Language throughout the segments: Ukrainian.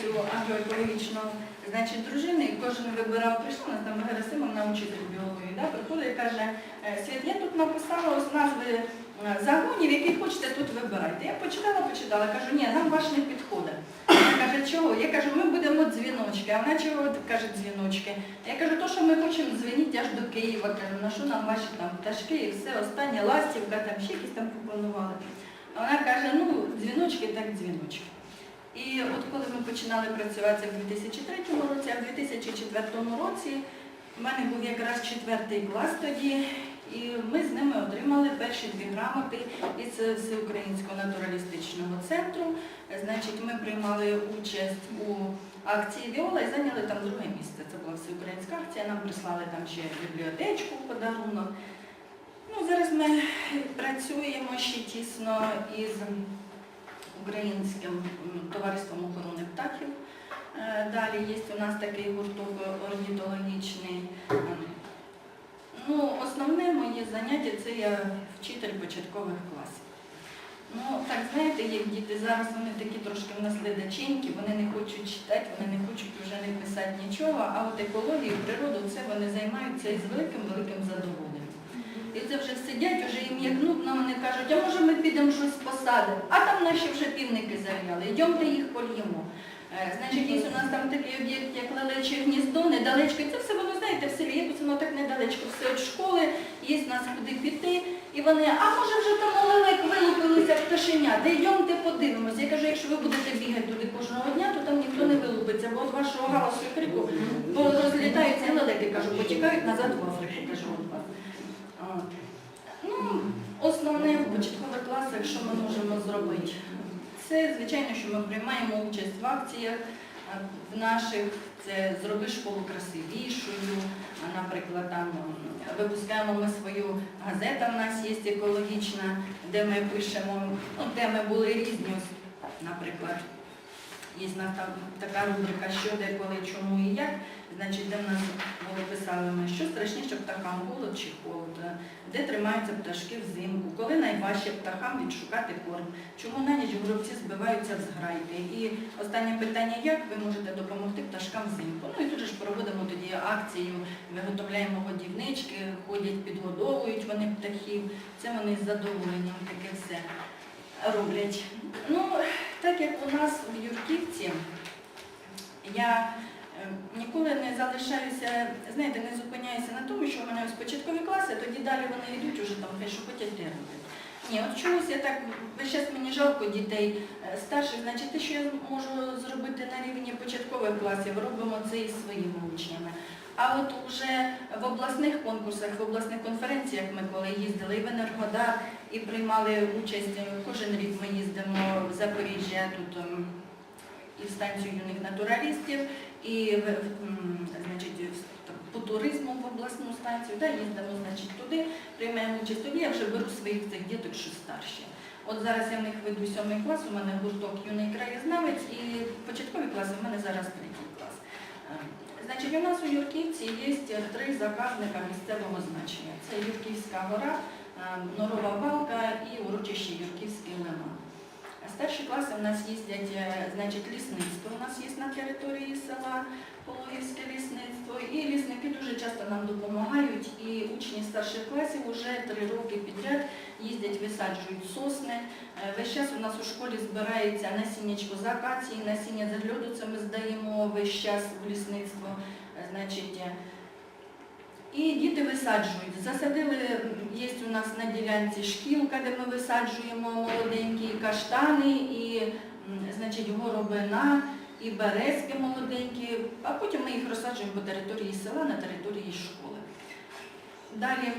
цю агроекологічну значить, дружину, і кожен вибирав, прийшла у нас там Герасимовна, учитель біології, да, приходить і каже, «Е, Світ, я тут написала ось назви е, загонів, які хочете тут вибирайте. Я почитала, почитала, кажу, ні, нам ваш не підходить. Вона каже, чого? Я кажу, ми будемо дзвіночки, а вона чого каже дзвіночки? Я кажу, то, що ми хочемо дзвонити аж до Києва, кажу, на що нам ваші там пташки і все, останнє ластівка, там ще якісь там пропонували. А вона каже, ну, дзвіночки так дзвіночки. І от коли ми починали працювати в 2003 році, а в 2004 році в мене був якраз четвертий клас тоді, і ми з ними отримали перші дві грамоти із Всеукраїнського натуралістичного центру. Значить, ми приймали участь у акції Віола і зайняли там друге місце. Це була всеукраїнська акція, нам прислали там ще бібліотечку в подарунок. Ну, зараз ми працюємо ще тісно із Українським товариством охорони птахів. Е, Далі є у нас такий гурток орнітологічний. Ну, основне моє заняття це я вчитель початкових класів. Ну, так знаєте, як діти зараз вони такі трошки в нас ледаченькі, вони не хочуть читати, вони не хочуть вже не писати нічого, а от екологію, природу, це вони займаються із великим-великим задоволенням. І це вже сидять, вже як нудно, вони кажуть, а може ми підемо щось посадимо, а там наші вже півники зав'яли, йдемте їх польємо. Е, Значить, є у нас там такий об'єкт, як лелече гніздо, недалечко. Це все воно, знаєте, в селі, якось воно так недалечко, все від школи, є в нас куди піти. І вони, а може вже там лелек вилупилися пташеня, де йдемте подивимося. Я кажу, якщо ви будете бігати туди кожного дня, то там ніхто не вилупиться, бо от вашого галасу і крику розлітаються лелеки, кажу, потікають назад в Африку, кажу. Ну, основне в початкових класах, що ми можемо зробити. Це, звичайно, що ми приймаємо участь в акціях в наших, це зроби школу красивішою, наприклад, там випускаємо ми свою газету, в нас є екологічна, де ми пишемо, ну, теми були різні, наприклад. Є в нас там така рубрика, що де, коли, чому і як, значить, де в нас було писали що страшніше птахам голод чи холод, де тримаються пташки взимку, коли найважче птахам відшукати корм, чому на ніч горобці збиваються з грайки. І останнє питання, як ви можете допомогти пташкам взимку? Ну і тут ж проводимо тоді акцію, виготовляємо годівнички, ходять, підгодовують вони птахів, це вони з задоволенням таке все роблять. Ну, так як у нас в Юрківці, я е, ніколи не залишаюся, знаєте, не зупиняюся на тому, що в мене ось початкові класи, тоді далі вони йдуть уже там, що хочуть те роблять. Ні, от чомусь я так, час мені жалко дітей е, старших, значить те, що я можу зробити на рівні початкових класів, робимо це із своїми учнями. А от уже в обласних конкурсах, в обласних конференціях ми коли їздили і в Енергодар, і приймали участь, е, кожен рік ми їздимо в Запоріжжя, тут ем, і в станцію юних натуралістів, і в, значить, по туризму в обласну станцію, да, їздимо значить, туди, приймаємо участь. Тоді я вже беру своїх цих діток, що старші. От зараз я в них веду сьомий клас, у мене гурток юний краєзнавець і початкові класи, у мене зараз третій клас. Значить, у нас у Юрківці є три заказника місцевого значення. Це Юрківська гора, е, Норова Балка і урочище Юрківський лиман. Старші класи у нас їздять, е, значить, лісництво у нас є на території села, Пологівське лісництво. І лісники дуже часто нам допомагають. Старших класів вже три роки підряд їздять, висаджують сосни. Е, Весь час у нас у школі збирається насіннячко з акації, насіння з льоду, це ми здаємо весь час в лісництво. Е, Значить, е, і діти висаджують. Засадили, є у нас на ділянці шкілка, де ми висаджуємо молоденькі каштани, і значить, горобина, і березки молоденькі, а потім ми їх розсаджуємо по території села, на території школи. Далі,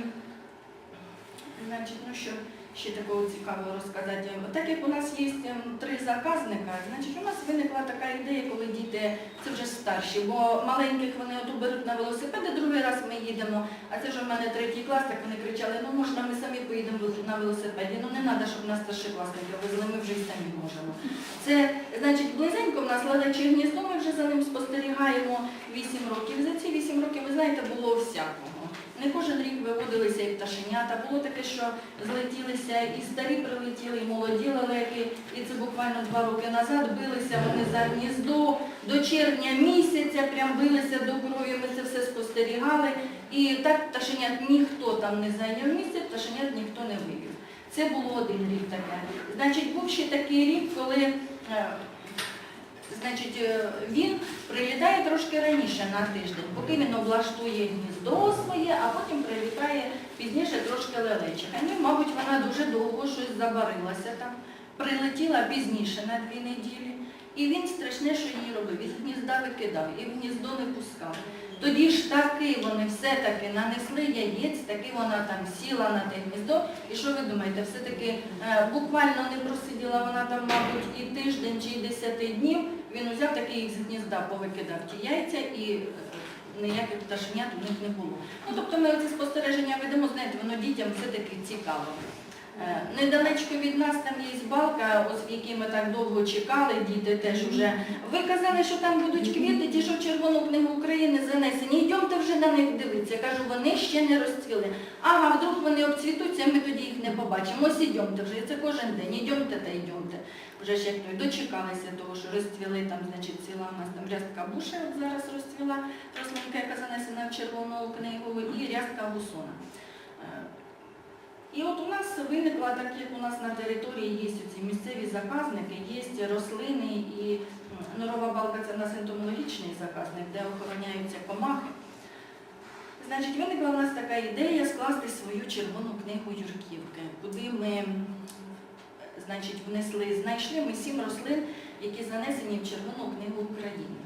значить, ну що ще такого цікавого розказати. Так як у нас є ем, три заказника, значить у нас виникла така ідея, коли діти, це вже старші, бо маленьких вони от беруть на велосипеди, другий раз ми їдемо, а це вже в мене третій клас, так вони кричали, ну можна ми самі поїдемо на велосипеді, ну не треба, щоб нас старшокласники везли, ми вже й самі можемо. Це, значить, близенько в нас ледаче гніздо, ми вже за ним спостерігаємо 8 років. За ці 8 років, ви знаєте, було всякого. Не кожен рік виводилися і пташенята. Було таке, що злетілися і старі прилетіли, і молоді лелеки. І це буквально два роки назад билися вони за гніздо. До червня місяця прям билися до крові, ми це все спостерігали. І так пташенят ніхто там не зайняв місце, пташенят ніхто не вивів. Це було один рік таке. Значить, був ще такий рік, коли е, значить, е, він прилітає трошки раніше на тиждень, поки він облаштує гніздо своє, а потім прилітає пізніше трошки лелечих. Ну, мабуть, вона дуже довго щось забарилася там, прилетіла пізніше на дві неділі. І він страшне, що її робив. Від гнізда викидав і в гніздо не пускав. Тоді ж таки вони все-таки нанесли яєць, таки вона там сіла на те гніздо. І що ви думаєте, все-таки е, буквально не просиділа вона там, мабуть, і тиждень чи десяти днів. Він узяв такий їх з гнізда, повикидав ті яйця і е, ніяких пташенят у них не було. Ну, тобто ми оці спостереження ведемо, знаєте, воно дітям все-таки цікаво. Е, Недалечко від нас там є балка, ось в якій ми так довго чекали, діти теж вже. Ви казали, що там будуть квіти, ті, що в Червону книгу України занесені. Йдемте вже на них дивитися. Кажу, вони ще не розцвіли. Ага, вдруг вони обцвітуться, ми тоді їх не побачимо. Ось ідемте вже, і це кожен день. Ідемте та йдемте. Вже ж як дочекалися того, що розцвіли там, значить, ціла у нас там рядка буша, зараз розцвіла рослинка, яка занесена в Червону книгу, і рядка гусона. І от у нас виникла, так як у нас на території є ці місцеві заказники, є рослини і норова балка це в нас ентомологічний заказник, де охороняються комахи. Значить, виникла у нас така ідея скласти свою червону книгу Юрківки, куди ми значить, внесли, знайшли ми сім рослин, які занесені в Червону книгу України.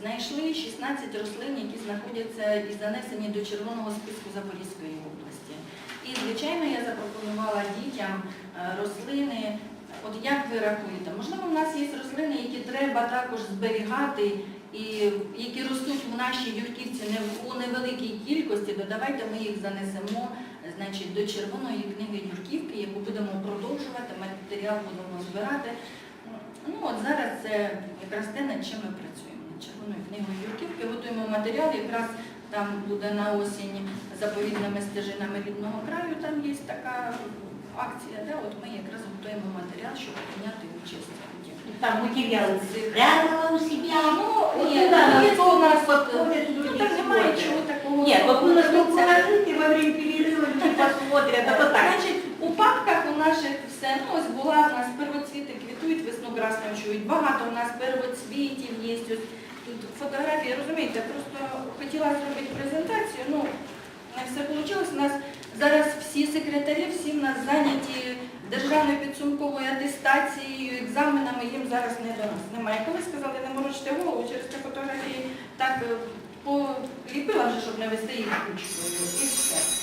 Знайшли 16 рослин, які знаходяться і занесені до червоного списку Запорізької області. І, звичайно, я запропонувала дітям е, рослини. От як ви рахуєте, можливо, у нас є рослини, які треба також зберігати, і які ростуть в нашій юрківці не у невеликій кількості, то давайте ми їх занесемо значить, до червоної книги Юрківки, яку будемо продовжувати, матеріал будемо збирати. Ну от зараз це якраз те, над чим ми працюємо. Над червоною книгою Юрківки готуємо матеріал, якраз там буде на осінь заповідними стежинами рідного краю, там є така акція, да? от ми якраз готуємо матеріал, щоб прийняти участь. у тих. Там материалы спрятала у себя. Ну, Вот ні, туда, ну, на є стол, у нас под от, кофе, ну, люди там немає смотрят. чого такого. Нет, вот вы на стол Це- положите, во время перерыва люди посмотрят, а то так. Значить, у папках у наших все, ну ось була у нас первоцвіти квітують, весну красно чують. Багато у нас первоцвітів є. Ось тут фотографії, розумієте, просто хотіла зробити презентацію, ну не все вийшло. У нас зараз всі секретарі, всі в нас зайняті державною підсумковою атестацією, екзаменами, їм зараз не до нас немає. Коли сказали, не морочте голову, через ці фотографії так е, поліпила вже, щоб не вести їх кучкою. І все.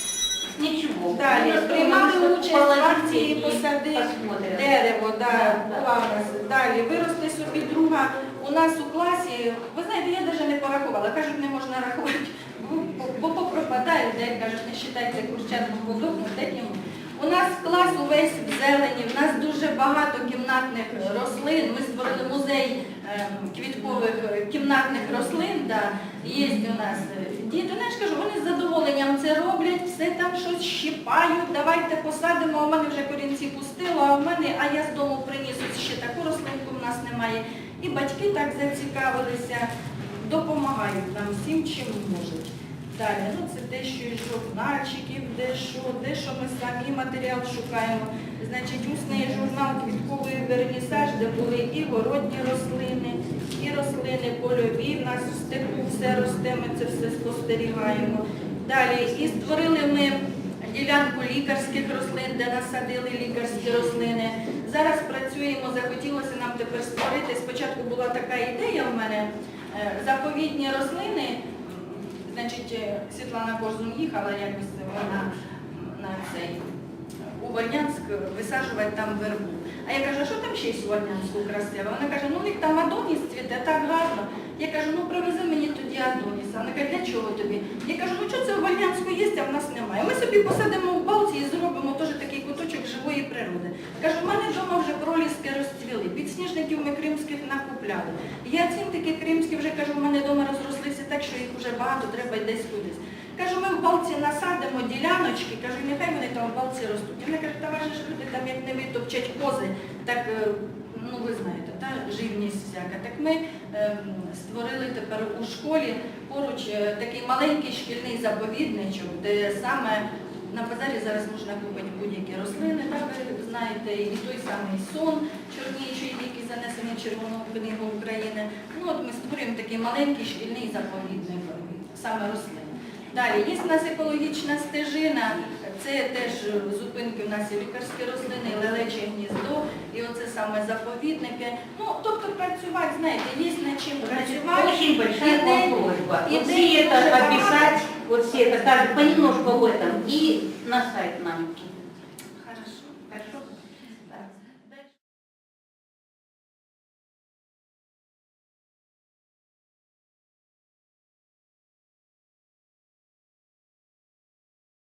Ничего. Далі, приймали участь в акції «Посади дерево, да, Да, да. Далі, вирости собі друга. У нас у ви знаєте, я навіть не порахувала, кажуть, не можна рахувати, бо, попропадають, де кажуть, не вважайте курчат подобно, йому. У нас клас увесь в зелені, в нас дуже багато кімнатних рослин. Ми створили музей ем, квіткових е, кімнатних рослин. Є у нас е, діти. Ну, кажу, вони з задоволенням це роблять, все там щось щипають, давайте посадимо, в мене вже корінці пустило, а в мене, а я з дому приніс ще таку рослинку в нас немає. І батьки так зацікавилися, допомагають нам всім, чим можуть. Далі, ну це те, що із журнальчиків, де що, де що ми самі матеріал шукаємо. Значить, усний журнал квітковий вернісаж, де були і городні рослини, і рослини польові. В нас в степу все росте, ми це все спостерігаємо. Далі, і створили ми ділянку лікарських рослин, де насадили лікарські рослини. Зараз працюємо, захотілося нам тепер створити. Спочатку була така ідея в мене, е, заповідні рослини. Значить, е, Світлана Корзун їхала якось вона на цей у Вольнянськ висаджувати там вербу. А я кажу, а що там ще Вольнянську красиво? Вона каже, ну у них там Адоніс цвіте, так гарно. Я кажу, ну привези мені тоді Адоніса. Вона каже, для чого тобі? Я кажу, ну що це в Вольнянську є, а в нас немає. Ми собі посадимо в балці і зробимо теж такий куточок живої природи. Кажу, в мене вдома вже проліски розцвіли, підсніжників ми кримських накупляли. Я цінтики кримські вже кажу, в мене вдома розрослися так, що їх вже багато, треба десь кудись. Кажу, ми в балці насадимо діляночки, кажу, нехай вони там в балці ростуть. І вона каже, та ваші ж люди там як не витопчать кози, так е, ну ви знаєте, та живність всяка. Так ми ем, створили тепер у школі поруч е, такий маленький шкільний заповідничок, де саме на базарі зараз можна купити будь-які рослини, так, ви знаєте, і той самий сон чорнічий, який занесений в Червону книгу України. Ну от ми створюємо такий маленький шкільний заповідник, саме рослин. Далі є в нас екологічна стежина, це теж зупинки в нас і лікарські рослини, і лелече гніздо, і оце саме заповідники. Ну, тобто працювати, знаєте, є над чим працювати. Очень большая Идей- вам просьба. Вот идей все это дуже описать, вот все это, каждый понемножку об этом, и на сайт нам